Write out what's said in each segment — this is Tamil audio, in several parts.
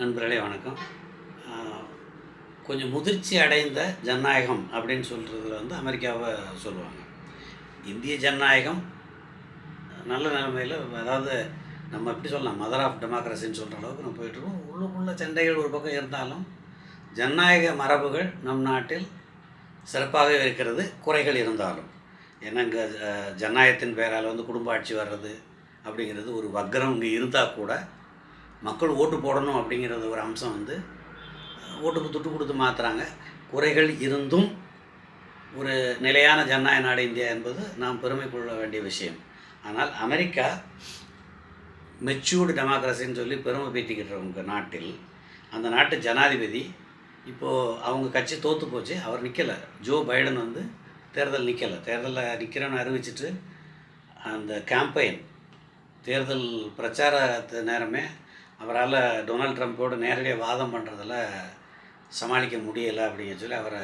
நண்பர்களே வணக்கம். கொஞ்சம் முதிர்ச்சி அடைந்த ஜனநாயகம் அப்படின்னு சொல்கிறதுல வந்து அமெரிக்காவை சொல்லுவாங்க. இந்திய ஜனநாயகம் நல்ல நிலைமையில் அதாவது நம்ம எப்படி சொல்லலாம் மதர் ஆஃப் டெமோக்ரஸின்னு சொல்கிற அளவுக்கு நம்ம போயிட்டுருக்கோம் உள்ளுக்குள்ள சண்டைகள் ஒரு பக்கம் இருந்தாலும் ஜனநாயக மரபுகள் நம் நாட்டில் சிறப்பாக இருக்கிறது குறைகள் இருந்தாலும். ஏன்னா இங்கே ஜனநாயகத்தின் பெயரால் வந்து குடும்ப ஆட்சி வர்றது அப்படிங்கிறது ஒரு வக்ரம் இங்கே இருந்தால் கூட மக்கள் ஓட்டு போடணும் அப்படிங்கிறது ஒரு அம்சம் வந்து ஓட்டுக்கு துட்டு கொடுத்து மாற்றுறாங்க குறைகள் இருந்தும் ஒரு நிலையான ஜனநாயக நாடு இந்தியா என்பது நாம் பெருமை கொள்ள வேண்டிய விஷயம். ஆனால் அமெரிக்கா மெச்சூர்டு டெமோக்ரஸின்னு சொல்லி பெருமை பீத்திக்கிட்டவங்க நாட்டில் அந்த நாட்டு ஜனாதிபதி இப்போது அவங்க கட்சி தோற்று போச்சு அவர் நிற்கலை ஜோ பைடன் வந்து தேர்தல் நிற்கலை தேர்தலில் நிற்கிறேன்னு அறிவிச்சிட்டு அந்த கேம்பெயின் தேர்தல் பிரச்சாரத்து நேரமே அவரால் டொனால்ட் ட்ரம்ப்போடு நேரடியாக வாதம் பண்ணுறதில் சமாளிக்க முடியலை அப்படின்னு சொல்லி அவரை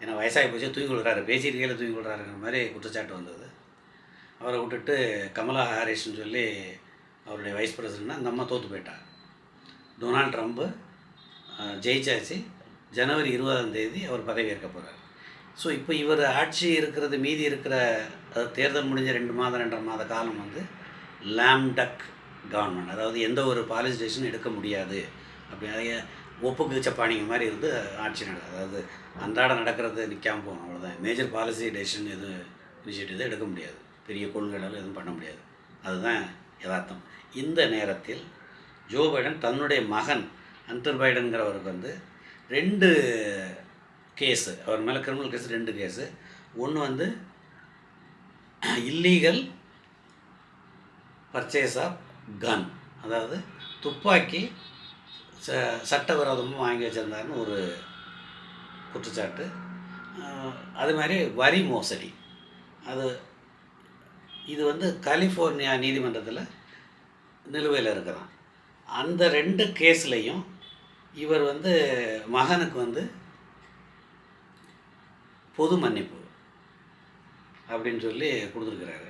ஏன்னா வயசாகி போச்சு தூங்கி கொள்கிறாரு. பேசியிருக்கையில் தூங்கி விடுறாருங்கிற மாதிரி குற்றச்சாட்டு வந்தது. அவரை விட்டுட்டு கமலா ஹாரிஸ்னு சொல்லி அவருடைய வைஸ் பிரசிடென்ட்னா அந்த அம்மா தோற்று போயிட்டார் டொனால்ட் ட்ரம்ப்பு ஜெயிச்சாச்சு. ஜனவரி இருபதாம் தேதி அவர் பதவியேற்க போகிறார் ஸோ இப்போ இவர் ஆட்சி இருக்கிறது மீதி இருக்கிற அது தேர்தல் முடிஞ்ச ரெண்டு மாதம் ரெண்டரை மாத காலம் வந்து லேம்டக் கவர்மெண்ட் அதாவது எந்த ஒரு பாலிசி டெசிஷன் எடுக்க முடியாது. அப்படி நிறைய ஒப்புக்கு சப்பானிங்க மாதிரி இருந்து ஆட்சி நட அதாவது அன்றாட நடக்கிறது நிற்காம போகணும் அவ்வளோதான் மேஜர் பாலிசி டெசிஷன் எதுவும் இனிஷியேட்டிவ் எடுக்க முடியாது. பெரிய கொள்கைகள் எதுவும் பண்ண முடியாது. அதுதான் யதார்த்தம். இந்த நேரத்தில் ஜோ பைடன் தன்னுடைய மகன் அந்தர் பைடனுங்கிறவருக்கு வந்து ரெண்டு கேஸு அவர் மேலே கிரிமினல் கேஸ் ரெண்டு கேஸு. ஒன்று வந்து இல்லீகல் பர்ச்சேஸ் ஆஃப் கன் அதாவது துப்பாக்கி ச சட்டவிரோதமாக வாங்கி வச்சுருந்தாருன்னு ஒரு குற்றச்சாட்டு. அது மாதிரி வரி மோசடி. அது இது வந்து கலிஃபோர்னியா நீதிமன்றத்தில் நிலுவையில் இருக்கிறான். அந்த ரெண்டு கேஸ்லேயும் இவர் வந்து மகனுக்கு வந்து பொது மன்னிப்பு அப்படின்னு சொல்லி கொடுத்துருக்குறாரு.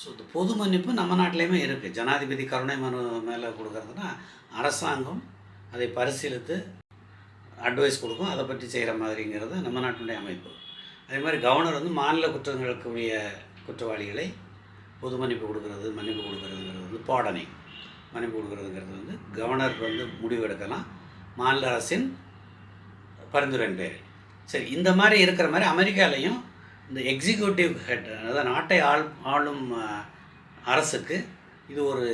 ஸோ இந்த பொது மன்னிப்பு நம்ம நாட்டிலையுமே இருக்குது ஜனாதிபதி கருணை மனு மேலே கொடுக்குறதுனா அரசாங்கம் அதை பரிசீலித்து அட்வைஸ் கொடுக்கும். அதை பற்றி செய்கிற மாதிரிங்கிறது நம்ம நாட்டினுடைய அமைப்பு. அதே மாதிரி கவர்னர் வந்து மாநில குற்றங்களுக்குரிய குற்றவாளிகளை பொது மன்னிப்பு கொடுக்கறது மன்னிப்பு கொடுக்கறதுங்கிறது வந்து பாடனை. மன்னிப்பு கொடுக்குறதுங்கிறது வந்து கவர்னர் வந்து முடிவு எடுக்கலாம். மாநில அரசின் பரிந்துரையின் பேர் சரி இந்த மாதிரி இருக்கிற மாதிரி அமெரிக்காலையும் இந்த எக்ஸிக்யூட்டிவ் ஹெட் அதாவது நாட்டை ஆள் ஆளும் அரசுக்கு இது ஒரு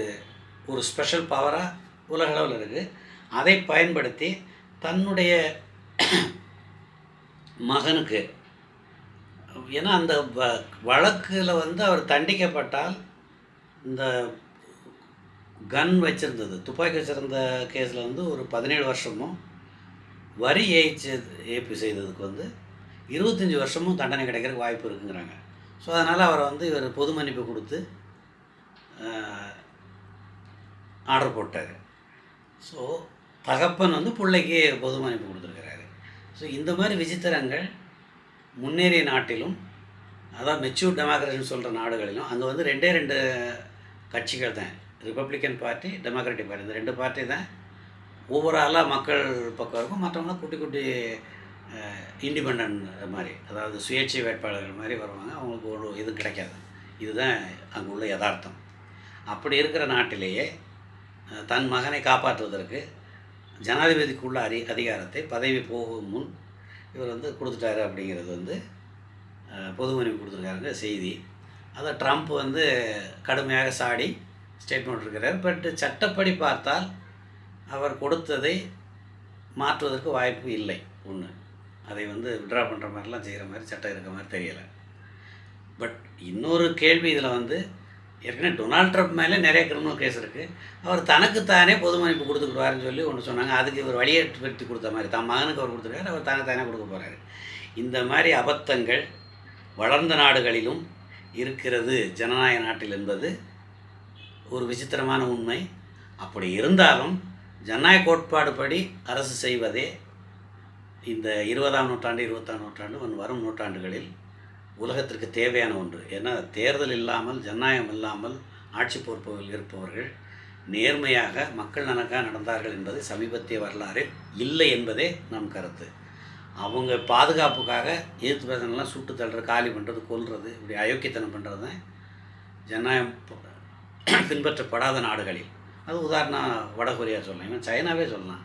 ஒரு ஸ்பெஷல் பவராக உலகளவில் இருக்குது அதை பயன்படுத்தி தன்னுடைய மகனுக்கு ஏன்னா அந்த வ- வழக்குல வந்து அவர் தண்டிக்கப்பட்டால் இந்த கன் வச்சுருந்தது துப்பாக்கி வச்சுருந்த கேஸில் வந்து ஒரு பதினேழு வருஷமும் வரி ஏய்ச்சி ஏற்பு செய்ததுக்கு வந்து இருபத்தஞ்சி வருஷமும் தண்டனை கிடைக்கிறதுக்கு வாய்ப்பு இருக்குங்கிறாங்க. ஸோ அதனால் அவரை வந்து இவர் பொது மன்னிப்பு கொடுத்து ஆர்டர் போட்டார். ஸோ தகப்பன் வந்து பிள்ளைக்கு பொது மன்னிப்பு கொடுத்துருக்கிறாரு. ஸோ இந்த மாதிரி விசித்திரங்கள் முன்னேறிய நாட்டிலும் அதான் மெச்சூர் டெமோக்ரஸின்னு சொல்கிற நாடுகளிலும் அங்கே வந்து ரெண்டே ரெண்டு கட்சிகள் தான். ரிப்பப்ளிக்கன் பார்ட்டி டெமோக்ராட்டிக் பார்ட்டி இந்த ரெண்டு பார்ட்டி தான் ஓவராலாக மக்கள் பக்கம் இருக்கும். மற்றவங்களாம் குட்டி குட்டி இண்டிபெண்ட் மாதிரி அதாவது சுயேட்சை வேட்பாளர்கள் மாதிரி வருவாங்க. அவங்களுக்கு ஒரு இது கிடைக்காது. இதுதான் அங்கே உள்ள யதார்த்தம். அப்படி இருக்கிற நாட்டிலேயே தன் மகனை காப்பாற்றுவதற்கு ஜனாதிபதிக்குள்ள அதி அதிகாரத்தை பதவி போகும் முன் இவர் வந்து கொடுத்துட்டாரு அப்படிங்கிறது வந்து பொது மன்னிப்பு கொடுத்துருக்காருங்க செய்தி. அதை ட்ரம்ப் வந்து கடுமையாக சாடி ஸ்டேட்மெண்ட் இருக்கிறார் பட் சட்டப்படி பார்த்தால் அவர் கொடுத்ததை மாற்றுவதற்கு வாய்ப்பு இல்லை. ஒன்று அதை வந்து விட்ரா பண்ணுற மாதிரிலாம் செய்கிற மாதிரி சட்டம் இருக்க மாதிரி தெரியலை. பட் இன்னொரு கேள்வி இதில் வந்து ஏற்கனவே டொனால்ட் ட்ரம்ப் மேலே நிறைய கிரிமினல் கேஸ் இருக்குது அவர் தனக்குத்தானே பொது மன்னிப்பு கொடுத்துக்கிடுவாருன்னு சொல்லி ஒன்று சொன்னாங்க. அதுக்கு இவர் வழியேற்படுத்தி கொடுத்த மாதிரி தான் மகனுக்கு அவர் கொடுத்துருக்காரு அவர் தனக்குத்தானே கொடுக்க போகிறாரு இந்த மாதிரி அபத்தங்கள் வளர்ந்த நாடுகளிலும் இருக்கிறது ஜனநாயக நாட்டில் என்பது ஒரு விசித்திரமான உண்மை. அப்படி இருந்தாலும் ஜனநாயக கோட்பாடு படி அரசு செய்வதே இந்த இருபதாம் நூற்றாண்டு இருபத்தாம் நூற்றாண்டு வன் வரும் நூற்றாண்டுகளில் உலகத்திற்கு தேவையான ஒன்று. ஏன்னா தேர்தல் இல்லாமல் ஜனநாயகம் இல்லாமல் ஆட்சி பொறுப்புகள் இருப்பவர்கள் நேர்மையாக மக்கள் நலக்காக நடந்தார்கள் என்பது சமீபத்திய வரலாறில் இல்லை என்பதே நம் கருத்து. அவங்க பாதுகாப்புக்காக எதிர்த்து பேசலாம் சுட்டு தள்ளுற காலி பண்ணுறது கொல்றது இப்படி அயோக்கியத்தனம் பண்ணுறது தான் ஜனநாயகம் பின்பற்றப்படாத நாடுகளில். அது உதாரணம் வடகொரியா சொல்லலாம். இவன் சைனாவே சொல்லலாம்.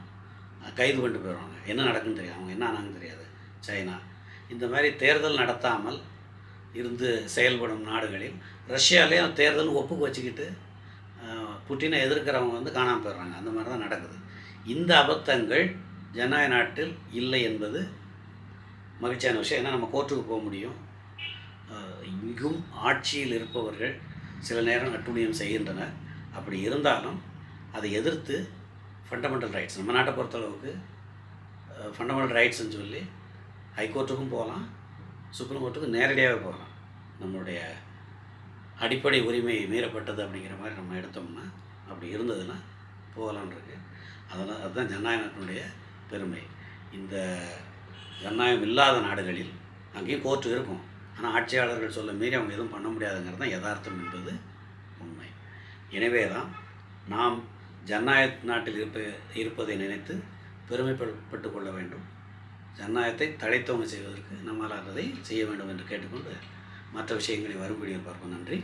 கைது பண்ணிட்டு போயிடுவாங்க. என்ன நடக்குன்னு தெரியாது. அவங்க என்ன ஆனாங்கன்னு தெரியாது. சைனா. இந்த மாதிரி தேர்தல் நடத்தாமல் இருந்து செயல்படும் நாடுகளில் ரஷ்யாலேயும் தேர்தல் ஒப்புக்கு வச்சுக்கிட்டு புட்டினை எதிர்க்கிறவங்க வந்து காணாமல் போயிடுறாங்க. அந்த மாதிரி தான் நடக்குது. இந்த அபத்தங்கள் ஜனநாயக நாட்டில் இல்லை என்பது மகிழ்ச்சியான விஷயம். ஏன்னா நம்ம கோர்ட்டுக்கு போக முடியும். இங்கும் ஆட்சியில் இருப்பவர்கள் சில நேரம் அட்டூழியம் செய்கின்றனர். அப்படி இருந்தாலும் அதை எதிர்த்து ஃபண்டமெண்டல் ரைட்ஸ் நம்ம நாட்டை பொறுத்தளவுக்கு ஃபண்டமெண்டல் ரைட்ஸ்னு சொல்லி ஹைகோர்ட்டுக்கும் போகலாம் சுப்ரீம் கோர்ட்டுக்கும் நேரடியாகவே போகலாம். நம்மளுடைய அடிப்படை உரிமை மீறப்பட்டது அப்படிங்கிற மாதிரி நம்ம எடுத்தோம்னா அப்படி இருந்ததுன்னா போகலான்னு இருக்கு. அதனால் அதுதான் ஜனநாயகத்தினுடைய பெருமை. இந்த ஜனநாயகம் இல்லாத நாடுகளில் அங்கேயும் கோர்ட்டு இருக்கும். ஆனால் ஆட்சியாளர்கள் சொல்ல மீறி அவங்க எதுவும் பண்ண முடியாதுங்கிறது தான் யதார்த்தம் என்பது உண்மை. எனவே தான் நாம் ஜனநாயக நாட்டில் இருப்ப இருப்பதை நினைத்து பெருமைப்பட்டு கொள்ள வேண்டும். ஜனநாயகத்தை தழைத்தவங்க செய்வதற்கு நம்மளால் அதை செய்ய வேண்டும் என்று கேட்டுக்கொண்டு மற்ற விஷயங்களை வரும்படி பார்ப்போம். நன்றி.